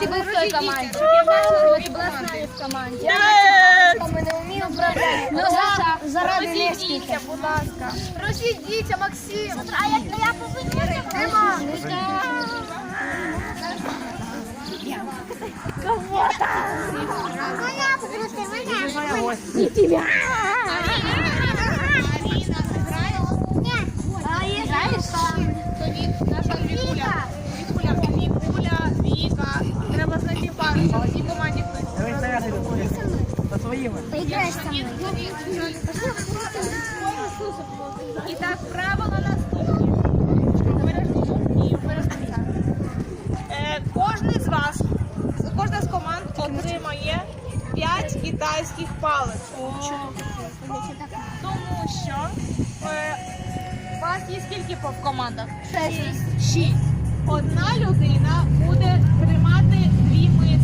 О, Рома, ти був в той команді. Рома, ти була з нами в команді. Ми не вміємо управляти. Ну, за- заради не скільки. будь ласка. Розійдіться, Максим. А як я повинна? Нема. Наша Вікуля. По- Шість. Шість. Одна людина буде тримати дві миски.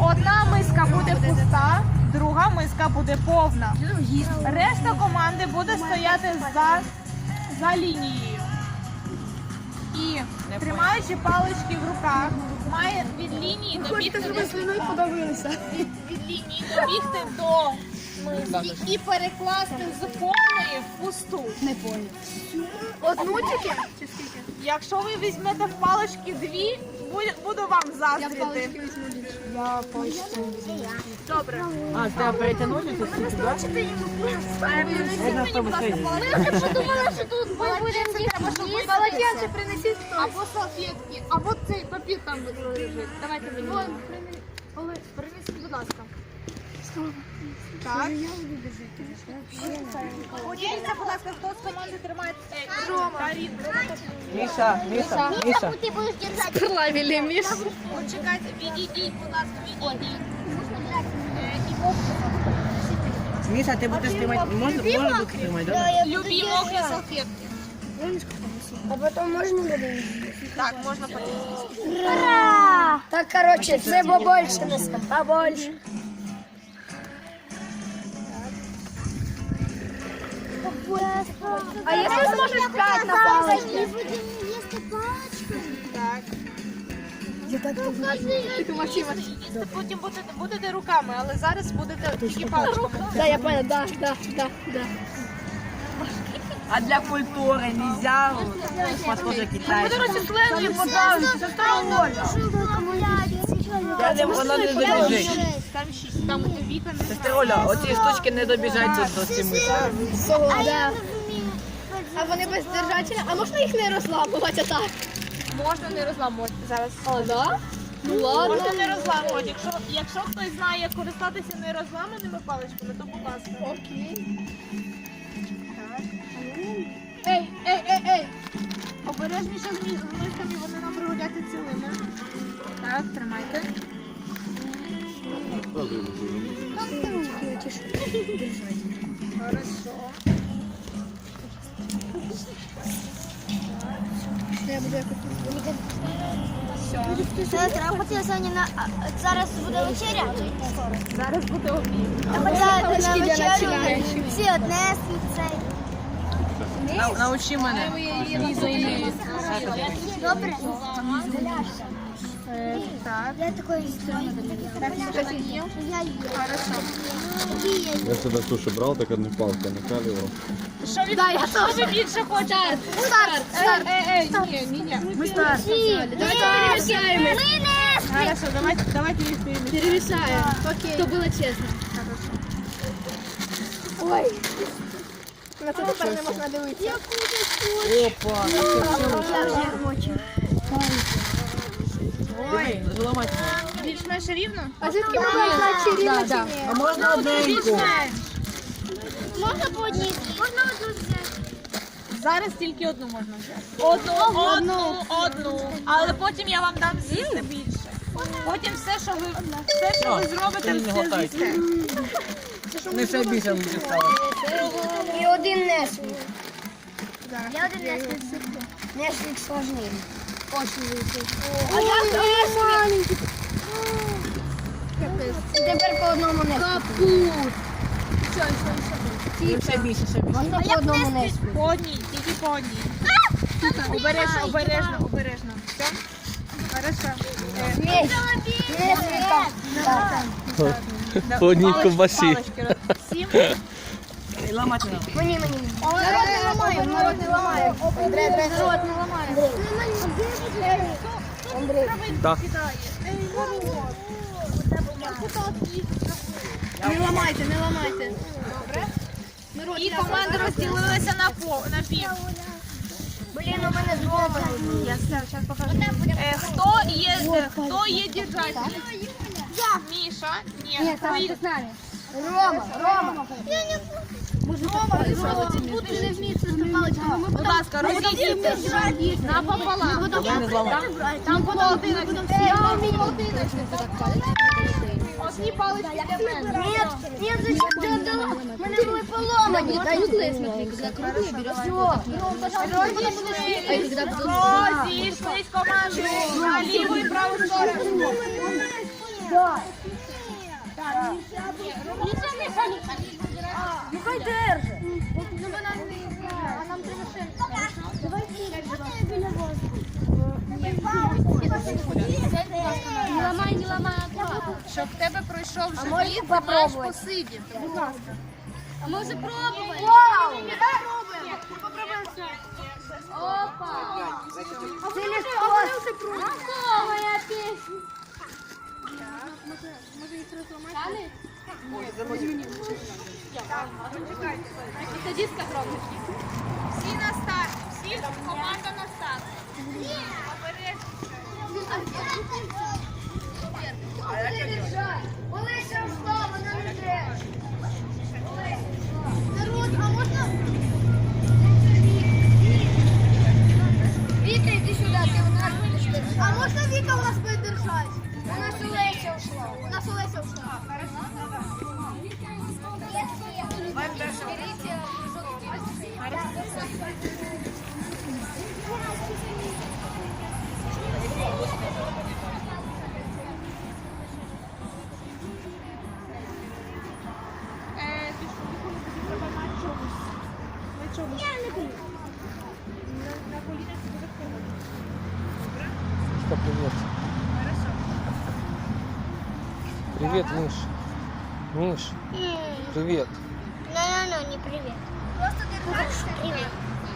Одна миска буде пуста, друга миска буде повна. Решта команди буде стояти за, за лінією. І тримаючи палички в руках, має від лінії добігти до від, від лінії добігти до миски і перекласти з повної пусту. Не Одну тільки? Чи скільки? Якщо ви візьмете в палички дві, буде- буду вам заздрити. Добре. А, з тебе перетягнули ти скільки, так? Я на автобус вийду. думала, що тут ми будемо їх Полотенце принесіть Або салфетки, або цей папір там лежить. Давайте мені. Принесіть, будь ласка. Так. Поділіться, будь ласка, хто з команди тримає е, Рома. Карін, Рома. Міша, Міша, Міша. Ти будеш держати. От чекайте, відійдіть, будь ласка, відійдіть. Е, І мокрі Міша, ти будеш тримати, можна, можна бути тримати, так? Любі мокрі салфетки. А потім можна буде? Так, можна потім. Ура! Так, короче, це побольше миска. Побольше. А якщо зможеш п'ять на палочки? Так. Потім будете, будете руками, але зараз будете тільки паличками. Да, я понял, да, да, да, да. А для культури нельзя, похоже, китайська. Численні подавлюся, це Я не, вона не добіжить. Там шість, там буде віка не Сестри Оля, оці штучки не добіжать до, до сіми. А вони бездержательні? А можна їх не розламувати так? можна не розламувати зараз. А, да? Ну ладно. Можна не розламувати. Якщо, якщо хтось знає, як користатися нерозламаними паличками, то будь ласка. Окей. Ей, ей, ей, ей! Обережніше з мі- з мисками, вони нам пригодяться цілими. Так, тримайте. Хорошо. Це треба хотіла сьогодні на а, зараз буде вечеря. Зараз буде обід. Я на вечерю всі однесли цей. Научи мене. Добре? Так. Я ти їв? Я їм. Хорошо. Я всегда суши брал, так одну палку накаливал. Що ви, що ви більше хочете? Старт, старт. Ні, ні, ні. Ми старші. Давайте перемішаємо. Ми несли. Хорошо, давайте, давайте перемішаємо. Перемішаємо. Окей. Щоб було чесно. Ой. На це тепер не можна дивитися. Опа. Зламати. Більш-менш рівно? А звідки можна знати, чи рівно, чи ні? А можна одненьку? Можна по одній? Можна одну взяти. Зараз тільки одну можна взяти. Одну, одну, одну. Але потім я вам дам з'їсти більше. Потім все, що ви, все, що ви зробите, Ти не все з'їсте. Не ще більше лучше стало. І один неслик. Я один неслик. Неслик сложний. Очень великий. А я неслик. Тепер по одному неслику. Ще більше, ще більше. Можна по одному неслику. По одній, тільки по одній. Обережно, обережно, обережно. Все? Хорошо. Е. Меч там. да, По одній ковбасі. палички роз- Сім. І ламати треба. Мені, мені. Народ не ламає, народ не ламає. Андрей, Андрей, народ не ламає. Андрей. Так. Не ламайте, не ламайте. І команда розділилася на по на пів. Блін, у мене злоба. Я все, зараз покажу. Е, хто є, е, хто є держатель? Я. Міша? Ні. Ні, там ти з нами. Рома, Рома. Я не Рома, Рома, ти будеш не вміти з паличками. Будь ласка, розділіться напополам. Там по одинадцять. Я вмію одинадцять. Одні палички для мене. Нет, нет, зачем ты отдала? Мене були поломані. Дай углы, смотри, когда круглые берешь. Розійшлись команди на ліву і праву сторону. Ну хай держи. Ну вона а нам треба ще. Не ламай, не ламай. Щоб в тебе пройшов живіт, ти маєш посидіти. Будь ласка. А ми вже пробували. Вау! Опа! Розламати? Всі на старт. Всі команда на старт. Олеся ушла, вона не треба. А можна... Віка, іди сюди, у нас будеш. А можна Віка у нас На чомусь. Я не буду. На, на колінах ти будеш ходити. Привет. Хорошо. Привет, Миш. Миш, привет. Ну-ну-ну, не привіт. Просто держати. Привіт.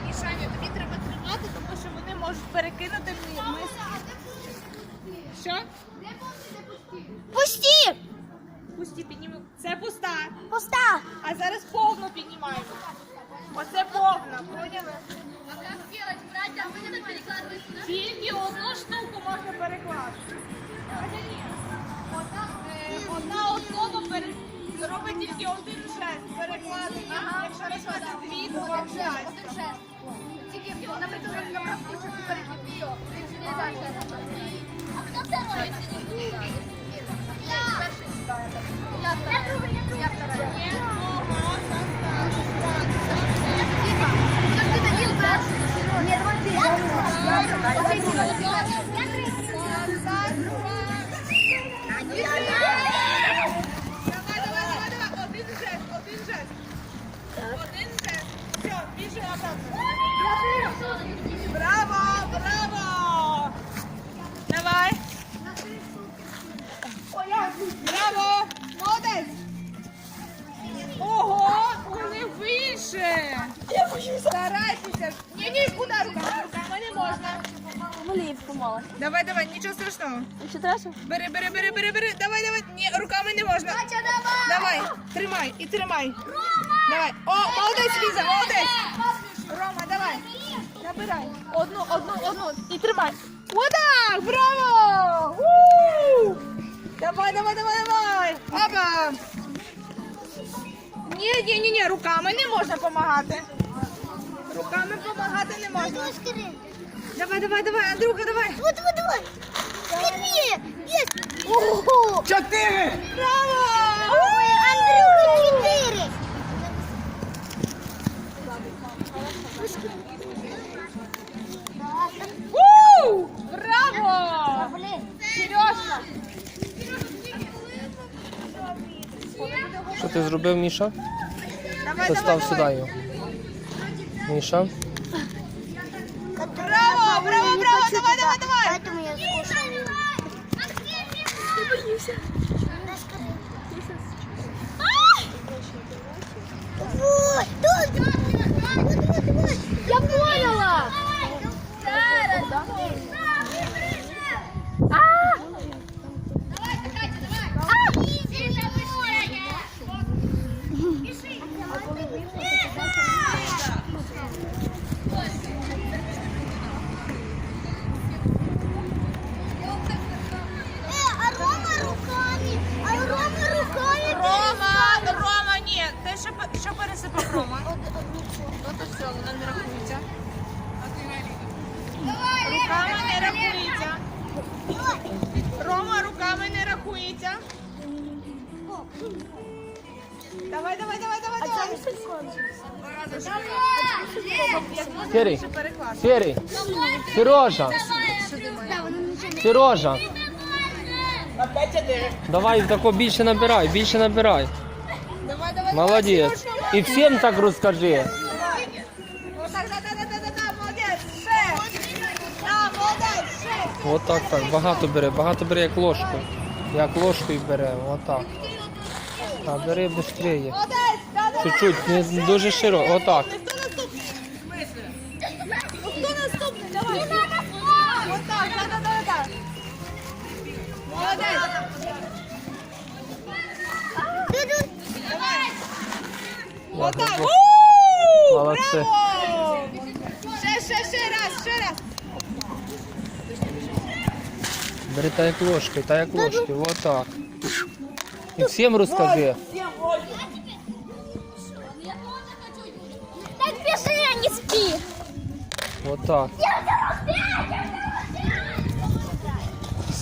Мішаня, тобі треба тримати, тому що вони можуть перекинути ми... Що? Пусти! Пусті підніми. Це пуста. Пуста! А зараз повну піднімаємо. Оце повна, поняли? Тільки одну штуку можна перекласти. Одна, е, одна особа пере... робить тільки один жест перекладення. Якщо робити дві, то вам п'ять. Тільки, наприклад, на що ти. А хто це робить? Я. Браво! Молодець! Ого! Вони вище! Старайтеся! Ні, ні, куди руками? Руками не можна. Малівку мало. Давай, давай, нічого страшного. Що траса? Бери, бери, бери, бери, бери. Давай, давай. Ні, руками не можна. Давай, тримай і тримай. Рома! Давай. О, молодець, Ліза, молодець. Рома, давай. Набирай. Одну, одну, одну. І тримай. Отак, браво! Давай. Опа. Ні, ні, ні, ні, руками не можна допомагати. Руками допомагати не можна. Давай, давай, давай, Андрюха, давай. Вот, вот, вот. Впервые. Есть. Ого. Чотири! Браво! Ой, Андрюха, четыре. ти зробив, Міша? Постав сюди. Міша. Браво, браво, браво, давай, давай, давай. Поэтому я скушаю. Вот, тут. Я Рома? Ну то все, вона не рахується. Руками не рахується. Рома, руками не рахується. Давай, давай, давай, давай, давай. Серий, Ще Сережа, Сережа. Давай тако більше набирай, більше набирай. Давай, давай. Молодець. І всім так розкажи. Отак, так так. Багато бери, багато бере, як ложку. Як ложкою бере, отак. А бери швидше. Чуть-чуть, не дуже широко. Отак. Отак. Браво! Ще, ще, ще раз, ще раз. Бери та як ложкою, та як ложкою, отак. І всім розкажи. Так пиши, не спи. Отак.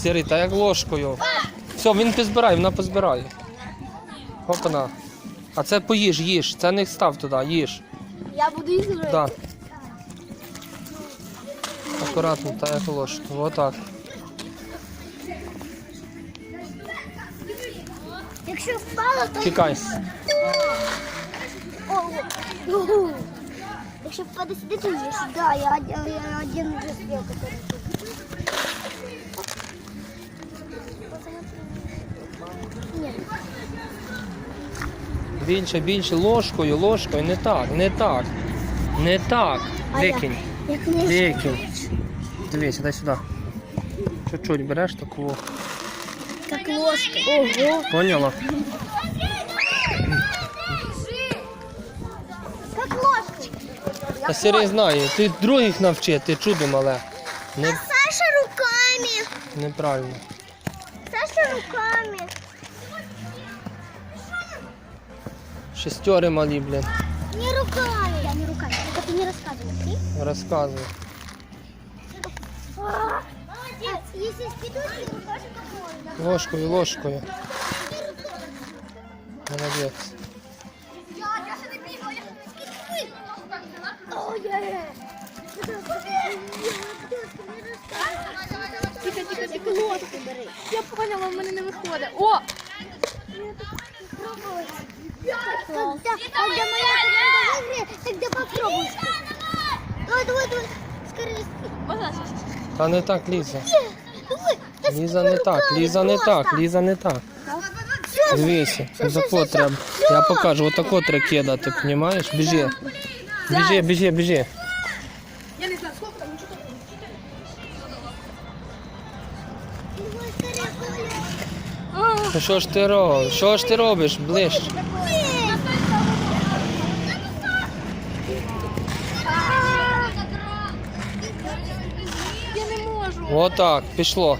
Сірий, та як ложкою. Все, він позбирає, вона позбирає. Опана. А це поїж, їж. Це не став туди, їж. Я буду їх жити. Да. Акуратно, та як ложкою. Отак. Якщо впало, то... Чекай. О, Якщо впаде сюди, то їж. Да, я, я, я один уже съел, который Більше, більше, ложкою, ложкою. Не так, не так. Не так. Викинь. Викинь. Дивись, дай сюди. Чуть-чуть береш таку. Так ложка. Ого. Поняла? Как ложка. Та Сергій знає, ти других навчи, ти чудо мале. Не, Саша руками. неправильно. Саша руками. Шестери малі, блін. Не руками. Я не руками. Только ты не рассказывай, окей? Розказуй. Молодец. Если как можно. Ложкою, ложкою. Молодець. Ой-ой-ой. Тихо, тихо, тихо. Ложку бери. Я поняла, в мене не виходить. О! Когда, когда моя команда выиграет, тогда попробуй. Давай, давай, давай. Скорее. Можна? Та не так, Ліза. Давай. Да Ліза не так, Ліза не так, Ліза не так. Всё, Дивися, всё, всё, отако всё, треба. всё. Я покажу, отако треба кидати, розумієш? Біжи. Біжи, біжи, біжи. Ну що ж ти робиш? Що ж ти робиш? Ближче. Отак, пішло.